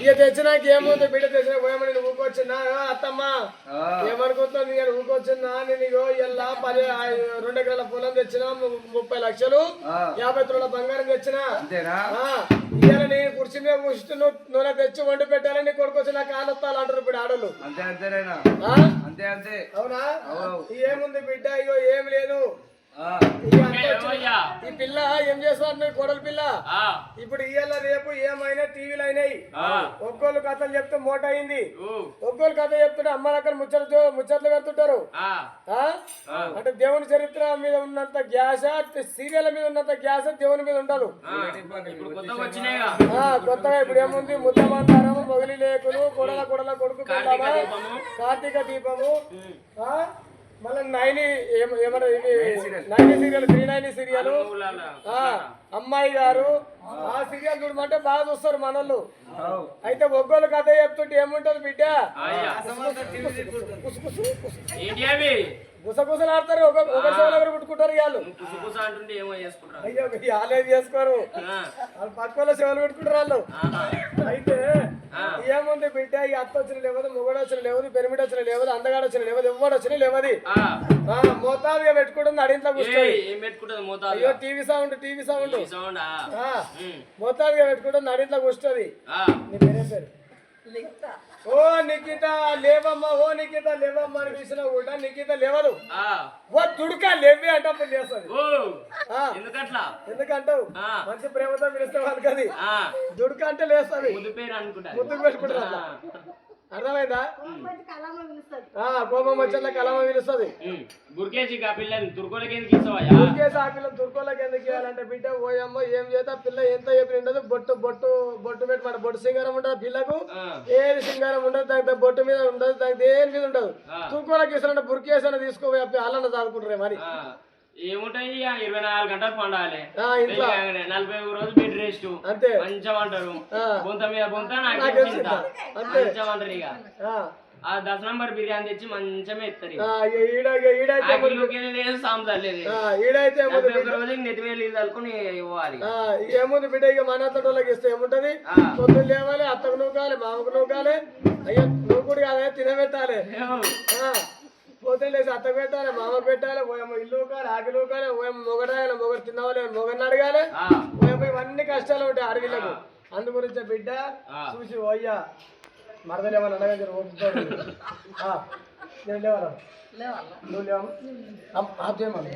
ఇక తెచ్చినాక ఏముంది బిడ్డ తెచ్చిన పోయమని నేను ఊకొచ్చినా అత్తమ్మ. ఏమనుకుంటున్నావు? నేను ఊకొచ్చినా నేను ఇగో ఇలా పది రెండు ఎకరాల పొలం తెచ్చిన ముప్పై లక్షలు. యాభై తులాల బంగారం తెచ్చిన. ఇవాళ నేను కుర్చీ మీద కూర్చుంటూ నువ్వు నూనె తెచ్చి వండి పెట్టాలని నీ కొడుకు వచ్చి నా కాలు వస్తాలు అంటారు ఇప్పుడు ఆడోళ్ళు. అంతే అంతేనా? అంతే అంతే. అవునా? అవు. ఏముంది బిడ్డ? అయ్యో ఏం లేదు ఆ, ఈ అంత వచ్చిన- ఈ పిల్ల ఏం చేస్తారు కోడలి పిల్ల? ఇప్పుడు ఇవాళ రేపు ఏమైనా టీవీలు అయినాయి. ఒక్కోళ్ళు కథలు చెప్తే మూట అయింది ఒక్కోళ్ళు కథ చెప్తుంటే అమ్మ అక్కడ ముచ్చట్లు ముచ్చట్లు పెడుతుంటారు. అంటే దేవుని చరిత్ర మీద ఉన్నంత గ్యాస సీరియల్ మీద ఉన్నంత గ్యాస దేవుని మీద ఉండదు కొత్తగా ఇప్పుడు ఏముంది? ముద్దమంటారం మొగలి లేకులు కొడల కొడల కొడుకు కార్తీక? దీపము. మళ్ళీ నైని సీరియల్. Three serial. అమ్మాయి గారు. ఆ సీరియల్ చూడమంటే బాగా చూస్తారు అవు. అయితే ఒగ్గోలు కథ చెప్తుంటే ఏముంటది బిడ్డ? గుసగుసలు ఆడతారు ఒక ఒకరు పుట్టుకుంటారు వాళ్ళు అయ్యో చేసుకోరు. వాళ్ళు పక్క వాళ్ళ చెవులు పెట్టుకుంటారు వాళ్ళు. అయితే ఏముంది బిడ్డ ఈ అత్త వచ్చిన లేవదు మొగడు వచ్చిన లేవదు పెరిమిడి వచ్చిన లేవదు అందగాడు వచ్చిన లేవదు ఎవ్వడు వచ్చిన లేవది. ఆ. ఆ, మోతాదుగా పెట్టుకుంటుంది అడింట్లో మోతాదు అయ్యో TV sound TV sound. Sound? ఆ, మోతాదుగా పెట్టుకుంటుంది అడింట్లో కూర్చొని. నీ పేరేం పేరు? ఓ నిఖిత లేవమ్మా ఓ నిఖిత లేవమ్మా అని పిలిచిన కూడా నిఖిత లేవదు. ఓ తుడుక లేవి అంటే అప్పుడు చేస్తుంది ఎందుకట్లా? ఎందుకంటావు. మంచి ప్రేమతో పిలిస్తే వాళ్ళకి అది ఆ, దుడుక అంటే లేస్తుంది. ముద్దు పేరు అనుకుంటా. ముద్దుకు పెట్టుకుంటారు. అర్థమైందా? ఆ, కోపం వచ్చేలా కలమ పిలుస్తుంది. గురికేసి ఆ పిల్లని తుర్కోలకి ఎందుకు ఊరికేసి ఆ తుర్కోలకి ఎందుకు ఇవ్వాలంటే బిడ్డ ఓయమ్మ ఏం చేస్తా పిల్ల ఎంత చెప్పి ఉండదు. బొట్టు బొట్టు బొట్టు పెట్టి మన బొట్టు సింగారం ఉండదు పిల్లకు. ఏది సింగారం ఉండదు దానికి బొట్టు మీద ఉండదు దానికి దేని మీద ఉండదు. తుర్కోలకి ఇస్తానంటే బుర్కేసన తీసుకోపోయి అప్పి అల్లన్న చదువుకుంటారే మరి ఆ. ఏముంటాయి? ఇరవై నాలుగు గంటలు పండాలి. నలభై ఒక రోజు బెడ్ రెస్ట్ అంతే. మంచం అంటారు. బొంత మీద బొంత నాకు నాకేం చింత చింత. అంతే. మంచం అంటారు ఇక. ఆ, దశ నంబర్ బిర్యానీ తెచ్చి మంచమే ఇస్తారు రోజుకి నెత్తి మీద నీళ్ళు తలుకొని ఇవ్వాలి ఏముంది బిడ్డ ఇక మన అత్తటోళ్ళకి ఇస్తే ఏముంటది. పొద్దున్న లేవాలి అత్తకు నూకాలి మామకు నూకాలి. అయ్యో నువ్వు కూడా కాదే తినబెట్టాలి. లేచి అత్తకు పెట్టాలి మామకు పెట్టాలి ఓయమ్మ ఇల్లు ఊకాలి ఆకిలు ఊకాలి ఓయమ్మ మొగడాలి మొగడు తిన్నవాలి మొగడిని అడగాలి. ఆ, ఓయమ్మ ఇవన్నీ కష్టాలు ఉంటాయి అడవిలకు అందు గురించి బిడ్డ. చూసి ఓయ్యా మరదలేమని అడగని ఓపుతాడు నేను లేవాలా నువ్వు లేవా ఆప్ చేయమని